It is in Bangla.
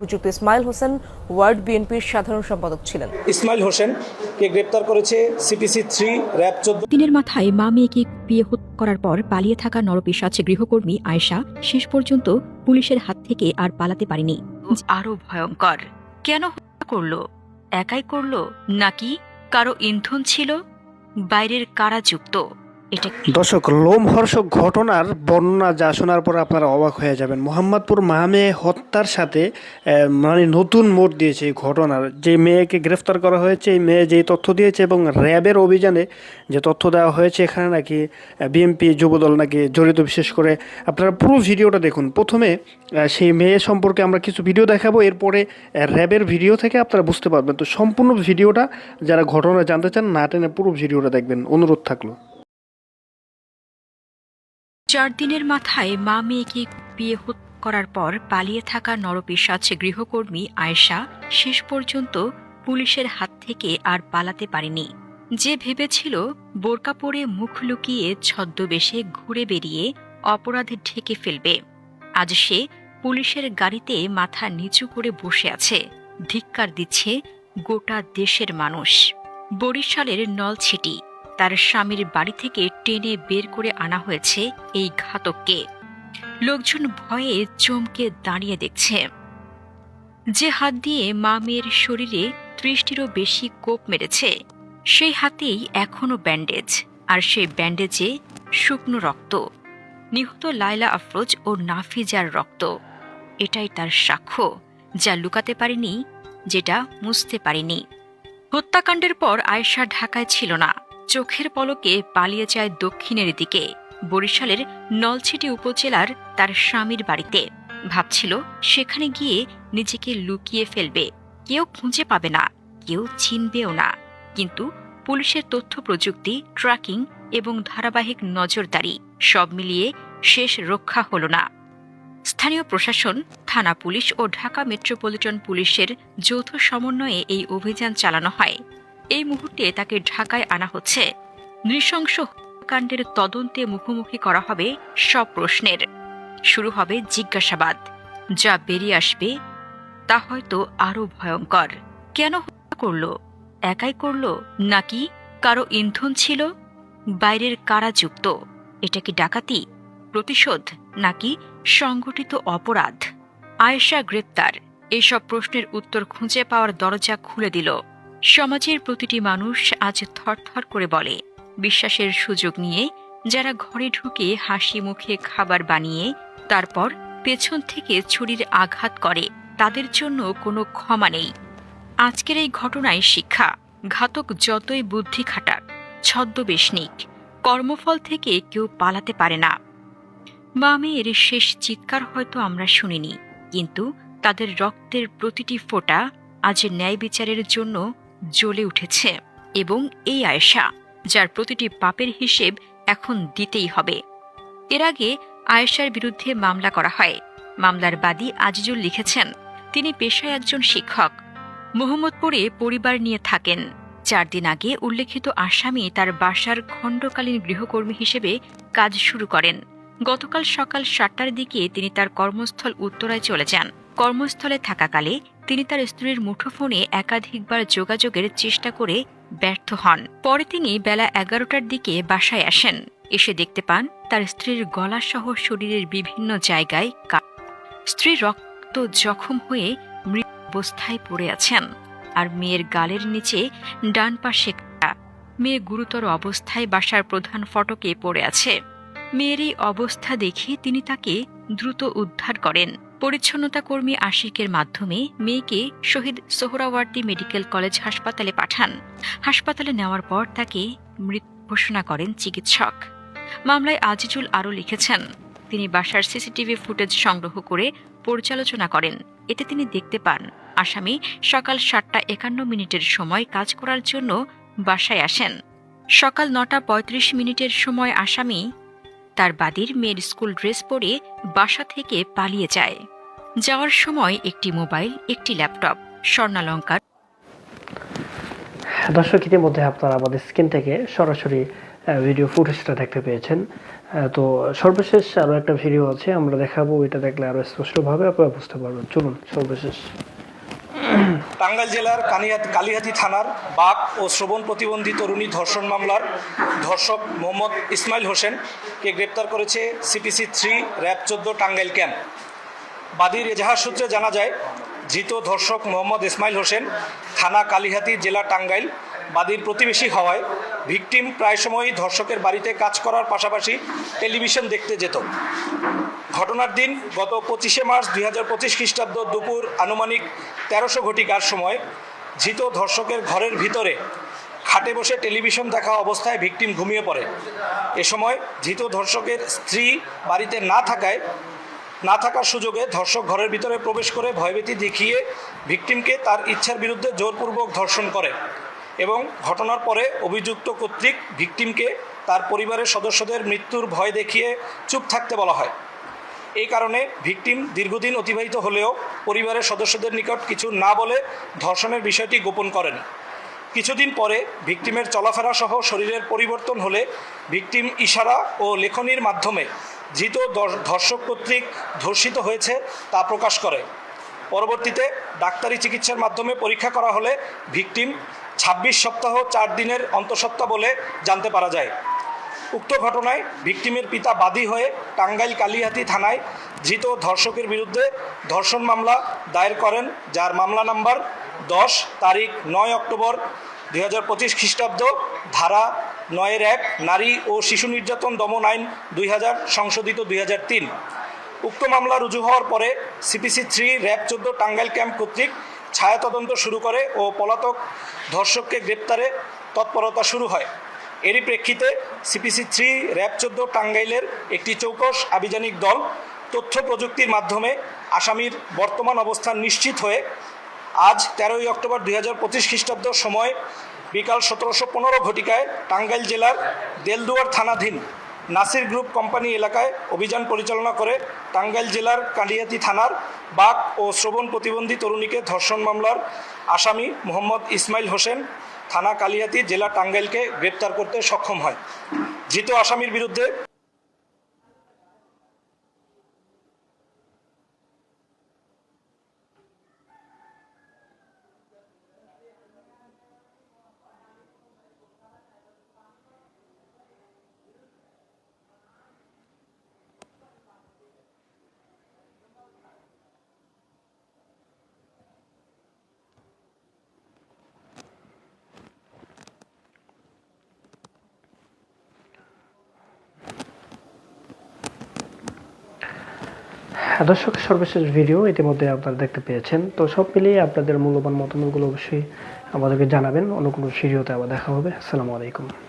অভিযুক্ত ইসমাইল হোসেন ওয়ার্ড বিএনপির সাধারণ সম্পাদক ছিলেন। ইসমাইল হোসেন কে গ্রেপ্তার করেছে সিপিসি থ্রি র্যাব চোদ্দ। দিনের মাথায় মা মেয়েকে বিয়ে হত্যা করার পর পালিয়ে থাকা নরপিসাচ গৃহকর্মী আয়শা। শেষ পর্যন্ত পুলিশের হাত থেকে আর পালাতে পারেনি। আরও ভয়ঙ্কর। কেন হত্যা করল? একাই করল? নাকি কারও ইন্ধন ছিল? বাইরের কারাযুক্ত এটা দর্শক, লোমহর্ষক ঘটনার বর্ণনা যা শোনার পর আপনারা অবাক হয়ে যাবেন। মোহাম্মদপুর মাহমে হত্যার সাথে মানে নতুন মোড় দিয়েছে এই ঘটনার। যে মেয়েকে গ্রেফতার করা হয়েছে, এই মেয়ে যেই তথ্য দিয়েছে এবং র্যাবের অভিযানে যে তথ্য দেওয়া হয়েছে এখানে নাকি বিএমপি যুবদল নাকি জড়িত বিশেষ করে আপনারা পুরো ভিডিওটা দেখুন। প্রথমে সেই মেয়ে সম্পর্কে আমরা কিছু ভিডিও দেখাবো, এরপরে র্যাবের ভিডিও থেকে আপনারা বুঝতে পারবেন। তো সম্পূর্ণ ভিডিওটা যারা ঘটনা জানতে চান, না টেনে পুরো ভিডিওটা দেখবেন। অনুরোধ থাকল। চার দিনের মাথায় মা মেয়েকে বিয়ে হত্যা করার পর পালিয়ে থাকা নরপিসাচ গৃহকর্মী আয়েশা শেষ পর্যন্ত পুলিশের হাত থেকে আর পালাতে পারেনি। যে ভেবেছিল বোরকা পরে মুখ লুকিয়ে ছদ্মবেশে ঘুরে বেরিয়ে অপরাধে ঢেকে ফেলবে। আজ সে পুলিশের গাড়িতে মাথা নিচু করে বসে আছে। ধিক্কার দিচ্ছে গোটা দেশের মানুষ। বরিশালের নলছিটি। তার স্বামীর বাড়ি থেকে টেনে বের করে আনা হয়েছে এই ঘাতককে। লোকজন ভয়ে চমকে দাঁড়িয়ে দেখছে। যে হাত দিয়ে মা মেয়ের শরীরে ত্রিশটিরও বেশি কোপ মেরেছে, সেই হাতেই এখনও ব্যান্ডেজ, আর সেই ব্যান্ডেজে শুকনো রক্ত। নিহত লাইলা আফরোজ ও নাফিজার রক্ত। এটাই তার সাক্ষ্য, যা লুকাতে পারেনি, যেটা মুছতে পারেনি। হত্যাকাণ্ডের পর আয়েশা ঢাকায় ছিল না। চোখের পলকে পালিয়ে যায় দক্ষিণের দিকে। বরিশালের নলছিটি উপজেলার তার স্বামীর বাড়িতে। ভাবছিল সেখানে গিয়ে নিজেকে লুকিয়ে ফেলবে। কেউ খুঁজে পাবে না, কেউ চিনবেও না। কিন্তু পুলিশের তথ্য প্রযুক্তি, ট্র্যাকিং এবং ধারাবাহিক নজরদারি সব মিলিয়ে শেষ রক্ষা হল না। স্থানীয় প্রশাসন, থানা পুলিশ ও ঢাকা মেট্রোপলিটন পুলিশের যৌথ সমন্বয়ে এই অভিযান চালানো হয়। এই মুহূর্তে তাকে ঢাকায় আনা হচ্ছে। নৃশংস হত্যাকাণ্ডের তদন্তে মুখোমুখি করা হবে সব প্রশ্নের। শুরু হবে জিজ্ঞাসাবাদ। যা বেরিয়ে আসবে, তা হয়তো আরও ভয়ঙ্কর। কেন হত্যা করল? একাই করল? নাকি কারও ইন্ধন ছিল? বাইরের কারা যুক্ত? এটা কি ডাকাতি, প্রতিশোধ, নাকি সংগঠিত অপরাধ? আয়েশা গ্রেপ্তার। এসব প্রশ্নের উত্তর খুঁজে পাওয়ার দরজা খুলে দিল। সমাজের প্রতিটি মানুষ আজ থরথর করে বলে। বিশ্বাসের সুযোগ নিয়ে যারা ঘরে ঢুকে হাসি মুখে খাবার বানিয়ে, তারপর পেছন থেকে ছুরির আঘাত করে, তাদের জন্য কোনো ক্ষমা নেই। আজকের এই ঘটনায় শিক্ষা, ঘাতক যতই বুদ্ধি খাটাক, ছদ্মবেশ নিক, কর্মফল থেকে কেউ পালাতে পারে না। মা মেয়ের শেষ চিৎকার হয়তো আমরা শুনিনি, কিন্তু তাদের রক্তের প্রতিটি ফোঁটা আজ ন্যায় বিচারের জন্য জ্বলে উঠেছে এবং এই আয়েশা, যার প্রতিটি পাপের হিসেব এখন দিতেই হবে। এর আগে আয়েশার বিরুদ্ধে মামলা করা হয়। মামলার বাদী আজিজুল লিখেছেন, তিনি পেশায় একজন শিক্ষক। মোহাম্মদপুরে পরিবার নিয়ে থাকেন। চার দিন আগে উল্লেখিত আসামি তার বাসার খণ্ডকালীন গৃহকর্মী হিসেবে কাজ শুরু করেন। গতকাল সকাল সাতটার দিকে তিনি তার কর্মস্থল উত্তরায় চলে যান। কর্মস্থলে থাকাকালে তিনি তার স্ত্রীর মুঠোফোনে একাধিকবার যোগাযোগের চেষ্টা করে ব্যর্থ হন। পরে তিনি বেলা এগারোটার দিকে বাসায় আসেন। এসে দেখতে পান, তার স্ত্রীর গলাসহ শরীরের বিভিন্ন জায়গায় কাট স্ত্রী রক্ত জখম হয়ে মৃত অবস্থায় পড়ে আছেন আর মেয়ের গালের নিচে ডান পাশে। মেয়ে গুরুতর অবস্থায় বাসার প্রধান ফটকে পড়ে আছে। মেয়ের এই অবস্থা দেখে তিনি তাকে দ্রুত উদ্ধার করেন। পরিচ্ছন্নতা কর্মী আশিকের মাধ্যমে মেয়েকে শহীদ সোহরাওয়ার্দী মেডিকেল কলেজ হাসপাতালে পাঠান। হাসপাতালে নেওয়ার পর তাকে মৃত ঘোষণা করেন চিকিৎসক। মামলায় আজিজুল আরও লিখেছেন, তিনি বাসার সিসিটিভি ফুটেজ সংগ্রহ করে পর্যালোচনা করেন। এতে তিনি দেখতে পান, আসামি সকাল সাতটা একান্ন মিনিটের সময় কাজ করার জন্য বাসায় আসেন। সকাল নটা পঁয়ত্রিশ মিনিটের সময় আসামি তার বাদীর মেয়ের স্কুল ড্রেস পরে বাসা থেকে পালিয়ে যায়। যাওয়ার সময় একটি মোবাইল, একটি ল্যাপটপ, স্বর্ণালঙ্কার। দর্শক ইতিমধ্যে আপনারা আমাদের স্ক্রিন থেকে সরাসরি ভিডিও ফুটেজটা দেখতে পেয়েছেন। তো সর্বশেষ আরও একটা ভিডিও আছে, আমরা দেখাবো। এটা দেখলে আরও স্পষ্টভাবে আপনারা বুঝতে পারবেন। চলুন, সর্বশেষ। টাঙ্গাইল জেলার কানিয়া কালিহাতি থানার বাক ও শ্রবণ প্রতিবন্ধী তরুণী ধর্ষণ মামলার ধর্ষক মোহাম্মদ ইসমাইল হোসেনকে গ্রেপ্তার করেছে সিপিসি থ্রি, র্যাব চোদ্দ, টাঙ্গাইল ক্যাম্প। বাদীর এজাহার সূত্রে জানা যায়, ধৃত ধর্ষক মোহাম্মদ ইসমাইল হোসেন থানা কালিহাতি জেলা টাঙ্গাইল বাদীর প্রতিবেশী হওয়ায় ভিকটিম প্রায় সময়ই ধর্ষকের বাড়িতে কাজ করার পাশাপাশি টেলিভিশন দেখতে যেত। ঘটনার দিন গত পঁচিশে মার্চ দুই হাজার পঁচিশ খ্রিস্টাব্দ দুপুর আনুমানিক তেরোশো ঘটিকার সময় ধৃত ধর্ষকের ঘরের ভিতরে খাটে বসে টেলিভিশন দেখা অবস্থায় ভিকটিম ঘুমিয়ে পড়ে। এ সময় ধৃত ধর্ষকের স্ত্রী বাড়িতে না থাকায়, না থাকার সুযোগে ধর্ষক ঘরের ভিতরে প্রবেশ করে ভয়ভীতি দেখিয়ে ভিকটিমকে তার ইচ্ছার বিরুদ্ধে জোরপূর্বক ধর্ষণ করে। এবং ঘটনার পরে অভিযুক্ত কর্তৃক ভিকটিমকে তার পরিবারের সদস্যদের মৃত্যুর ভয় দেখিয়ে চুপ থাকতে বলা হয়। এই কারণে ভিকটিম দীর্ঘদিন অতিবাহিত হলেও পরিবারের সদস্যদের নিকট কিছু না বলে ধর্ষণের বিষয়টি গোপন করেন। কিছুদিন পরে ভিকটিমের চলাফেরা সহ শরীরের পরিবর্তন হলে ভিকটিম ইশারা ও লেখনির মাধ্যমে ধৃত ধর্ষক কর্তৃক ধর্ষিত হয়েছে তা প্রকাশ করে। পরবর্তীতে ডাক্তারি চিকিৎসার মাধ্যমে পরীক্ষা করা হলে ভিকটিম ছাব্বিশ সপ্তাহ, চার দিনের অন্তঃসত্ত্বা বলে জানতে পারা যায়। উক্ত ঘটনায় ভিকটিমের পিতা বাদী হয়ে টাঙ্গাইল কালিহাতি থানায় ধৃত ধর্ষকের বিরুদ্ধে ধর্ষণ মামলা দায়ের করেন, যার মামলা নাম্বার দশ, তারিখ নয় অক্টোবর দুই হাজার পঁচিশ খ্রিস্টাব্দ, ধারা নয়ের এক, নারী ও শিশু নির্যাতন দমন আইন দুই হাজার, সংশোধিত দুই হাজার তিন। উক্ত মামলা রুজু হওয়ার পরে সিপিসি থ্রি, র্যাব চোদ্দ, টাঙ্গাইল ক্যাম্প কর্তৃক ছায়া তদন্ত শুরু করে ও পলাতক ধর্ষককে গ্রেপ্তারে তৎপরতা শুরু হয়। এরই প্রেক্ষিতে সিপিসি থ্রি, র্যাব চোদ্দ, টাঙ্গাইলের একটি চৌকস আভিযানিক দল তথ্য প্রযুক্তির মাধ্যমে আসামির বর্তমান অবস্থান নিশ্চিত হয়ে আজ তেরোই অক্টোবর দুই হাজার পঁচিশ খ্রিস্টাব্দ সময় বিকাল সতেরোশো পনেরো ঘটিকায় টাঙ্গাইল জেলার দেলদুয়ার থানাধীন নাসির গ্রুপ কোম্পানি এলাকায় অভিযান পরিচালনা করে টাঙ্গাইল জেলার কালিয়াতি থানার বাক ও শ্রবণ প্রতিবন্ধী তরুণীকে ধর্ষণ মামলার আসামি মোহাম্মদ ইসমাইল হোসেন থানা কালিয়াতি জেলা টাঙ্গাইলকে গ্রেপ্তার করতে সক্ষম হয়। ধৃত আসামির বিরুদ্ধে হ্যাঁ, দর্শক সর্বশেষ ভিডিও ইতিমধ্যে আপনারা দেখতে পেয়েছেন। তো সব মিলিয়ে আপনাদের মূল্যবান মতামতগুলো অবশ্যই আমাদেরকে জানাবেন। অন্য কোনো ভিডিওতে আবার দেখা হবে। আসসালামু আলাইকুম।